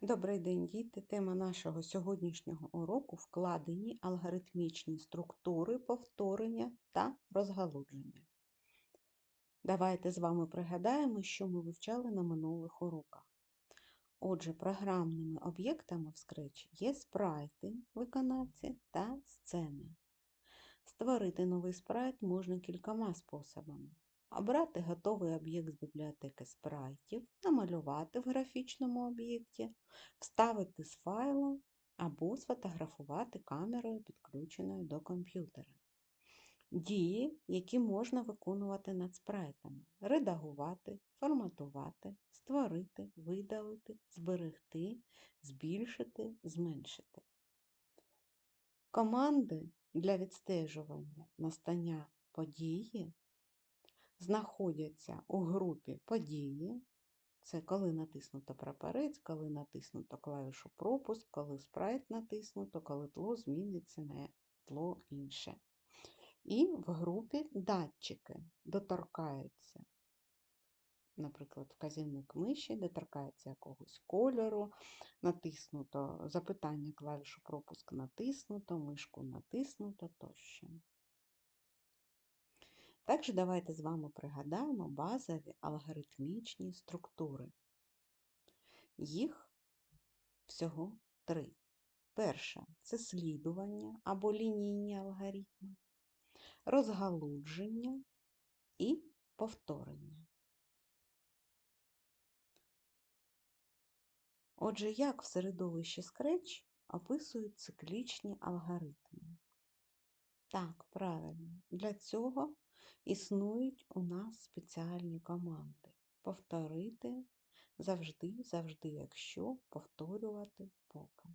Добрий день, діти! Тема нашого сьогоднішнього уроку вкладені алгоритмічні структури повторення та розгалудження. Давайте з вами пригадаємо, що ми вивчали на минулих уроках. Отже, програмними об'єктами в Scratch є спрайти виконавці та сцена. Створити новий спрайт можна кількома способами. Обрати готовий об'єкт з бібліотеки спрайтів, намалювати в графічному об'єкті, вставити з файла або сфотографувати камерою, підключеною до комп'ютера. Дії, які можна виконувати над спрайтами: редагувати, форматувати, створити, видалити, зберегти, збільшити, зменшити. Команди для відстежування настання події знаходяться у групі події. Це коли натиснуто прапорець, коли натиснуто клавішу пропуск, коли спрайт натиснуто, коли тло зміниться на тло інше. І в групі датчики доторкаються, наприклад, вказівник миші, доторкається якогось кольору, натиснуто запитання клавішу пропуск натиснуто, мишку натиснуто тощо. Також давайте з вами пригадаємо базові алгоритмічні структури. Їх всього три. Перша це слідування або лінійні алгоритми, розгалудження і повторення. Отже, як в середовищі Scratch описують циклічні алгоритми? Так, правильно, для цього Існують у нас спеціальні команди. Повторити завжди, завжди, якщо повторювати поки.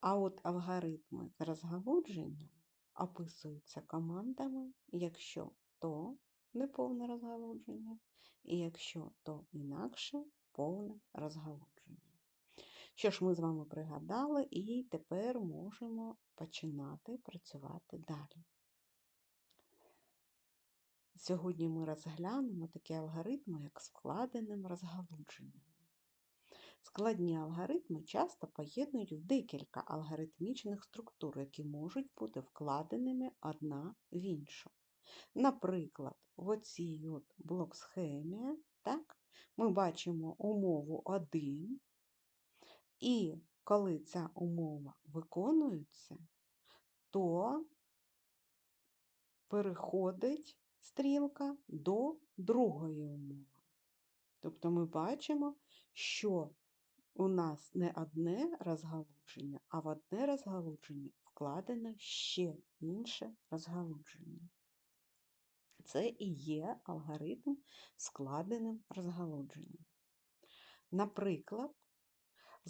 А от алгоритми з розгалудженням описуються командами, якщо то неповне розгалудження, і якщо то інакше повне розгалудження. Що ж ми з вами пригадали, і тепер можемо починати працювати далі. Сьогодні ми розглянемо такі алгоритми, як складеним розгалудженням. Складні алгоритми часто поєднують в декілька алгоритмічних структур, які можуть бути вкладеними одна в іншу. Наприклад, в оцій от блок-схемі ми бачимо умову 1, і коли ця умова виконується, то переходить стрілка до другої умови. Тобто ми бачимо, що у нас не одне розгалудження, а в одне розгалудження вкладено ще інше розгалудження. Це і є алгоритм складеним розгалудженням. Наприклад,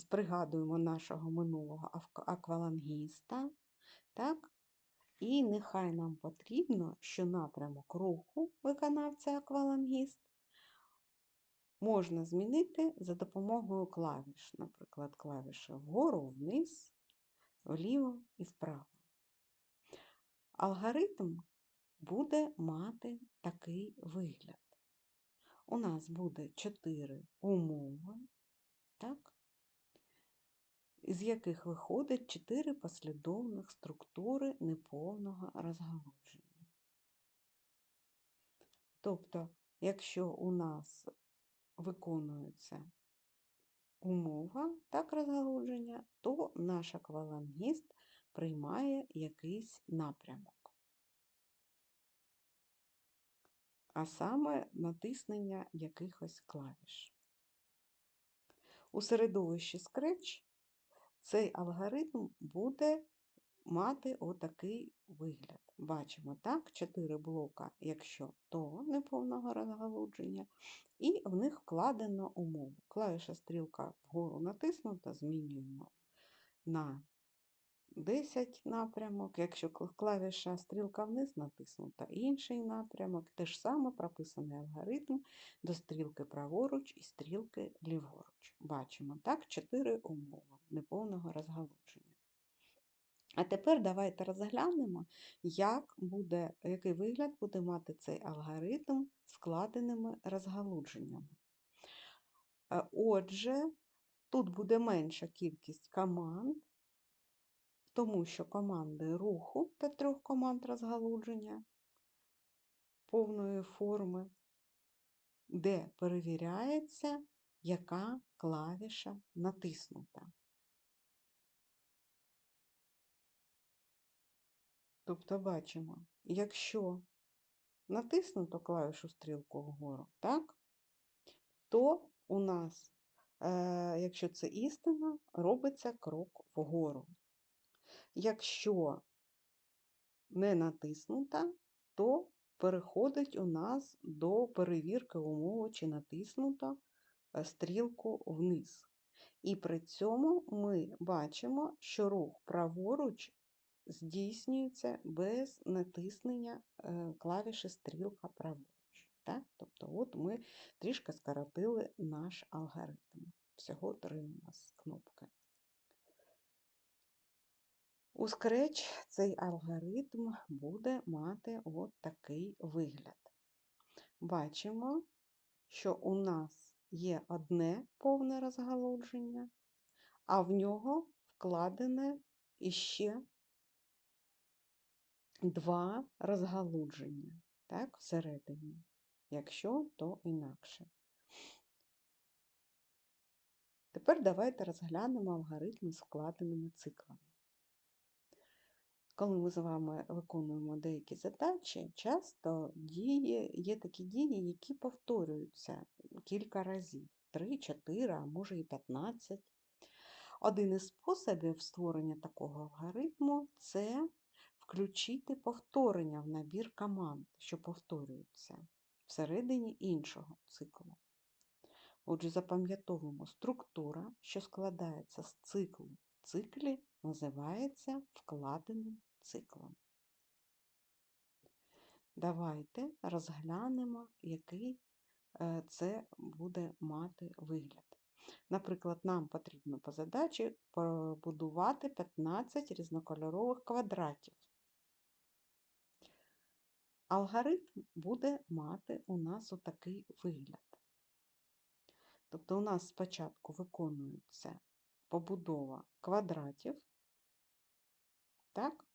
пригадуємо нашого минулого аквалангіста, так, і нехай нам потрібно, що напрямок руху виконавця аквалангіст можна змінити за допомогою клавіш, наприклад, клавіші вгору, вниз, вліво і вправо. Алгоритм буде мати такий вигляд. У нас буде чотири умови, так? Із яких виходить чотири послідовних структури неповного розгалудження. Тобто, якщо у нас виконується умова так розгалудження, то наш аквалангіст приймає якийсь напрямок. А саме натиснення якихось клавіш. У середовищі Scratch цей алгоритм буде мати отакий вигляд. Бачимо, так, 4 блока, якщо то неповного розгалудження, і в них вкладено умову. Клавіша стрілка вгору натиснута, змінюємо на 10 напрямок. Якщо клавіша стрілка вниз натиснута, інший напрямок. Те ж саме прописаний алгоритм до стрілки праворуч і стрілки ліворуч. Бачимо, так, 4 умови неповного розгалудження. А тепер давайте розглянемо, як буде, який вигляд буде мати цей алгоритм складеними розгалудженнями. Е, Отже, тут буде менша кількість команд, тому що команди руху та трьох команд розгалудження повної форми, де перевіряється, яка клавіша натиснута. Тобто бачимо, якщо натиснуто клавішу стрілку вгору, так, то у нас, е, якщо це істина, робиться крок вгору. Якщо не натиснута, то переходить у нас до перевірки умови, чи натиснуто стрілку вниз. І при цьому ми бачимо, що рух праворуч здійснюється без натиснення е, клавіші стрілка праворуч. Так? Тобто, от ми трішки скоротили наш алгоритм. Всього три у нас кнопки. У Scratch цей алгоритм буде мати от такий вигляд. Бачимо, що у нас є одне повне розгалудження, а в нього вкладене іще два розгалудження, так, всередині. Якщо, то інакше. Тепер давайте розглянемо алгоритми з вкладеними циклами. Коли ми з вами виконуємо деякі задачі, часто дії, є такі дії, які повторюються кілька разів, 3, 4, а може і 15. Один із способів створення такого алгоритму це включити повторення в набір команд, що повторюються всередині іншого циклу. Отже, запам'ятовуємо структура, що складається з циклу в циклі, називається вкладеним циклом. Давайте розглянемо, який е, це буде мати вигляд. Наприклад, нам потрібно по задачі побудувати 15 різнокольорових квадратів. Алгоритм буде мати у нас отакий вигляд. Тобто у нас спочатку виконується побудова квадратів, так?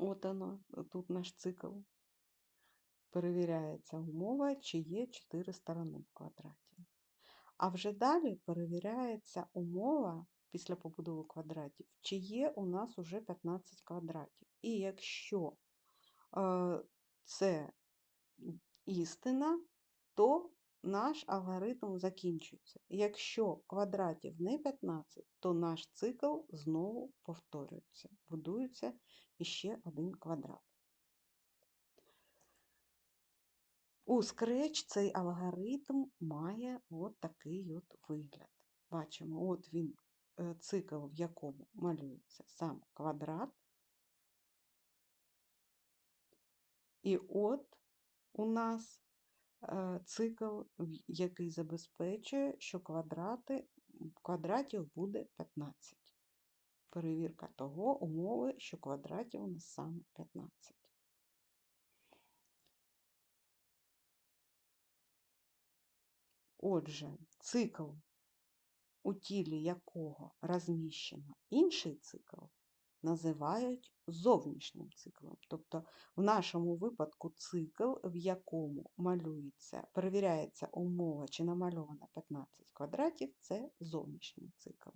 От воно, тут наш цикл. Перевіряється умова, чи є 4 сторони в квадраті. А вже далі перевіряється умова після побудови квадратів, чи є у нас уже 15 квадратів. І якщо е, це істина, то наш алгоритм закінчується. Якщо квадратів не 15, то наш цикл знову повторюється, будується іще один квадрат. У Scratch цей алгоритм має от такий от вигляд. Бачимо, от він е, цикл, в якому малюється сам квадрат. І от у нас цикл, який забезпечує, що квадрати, квадратів буде 15. Перевірка того умови, що квадратів у нас саме 15. Отже, цикл, у тілі якого розміщено інший цикл, називають зовнішнім циклом. Тобто, в нашому випадку цикл, в якому малюється, перевіряється умова, чи намальовано 15 квадратів, це зовнішній цикл.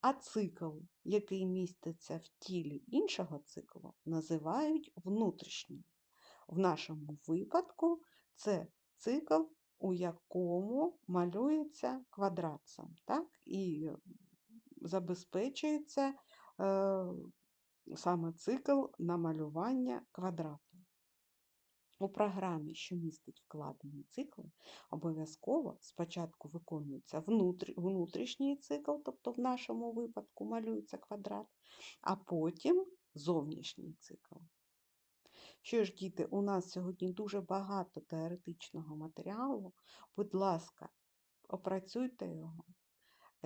А цикл, який міститься в тілі іншого циклу, називають внутрішнім. В нашому випадку це цикл у якому малюється квадрат сам, так? і забезпечується саме цикл намалювання квадрату. У програмі, що містить вкладені цикли, обов'язково спочатку виконується внутрішній цикл, тобто в нашому випадку малюється квадрат, а потім зовнішній цикл. Що ж, діти, у нас сьогодні дуже багато теоретичного матеріалу. Будь ласка, опрацюйте його.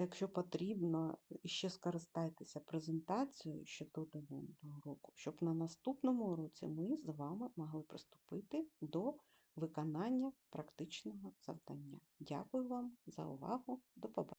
Якщо потрібно, ще скористайтеся презентацією, ще до уроку, щоб на наступному уроці ми з вами могли приступити до виконання практичного завдання. Дякую вам за увагу. До побачення.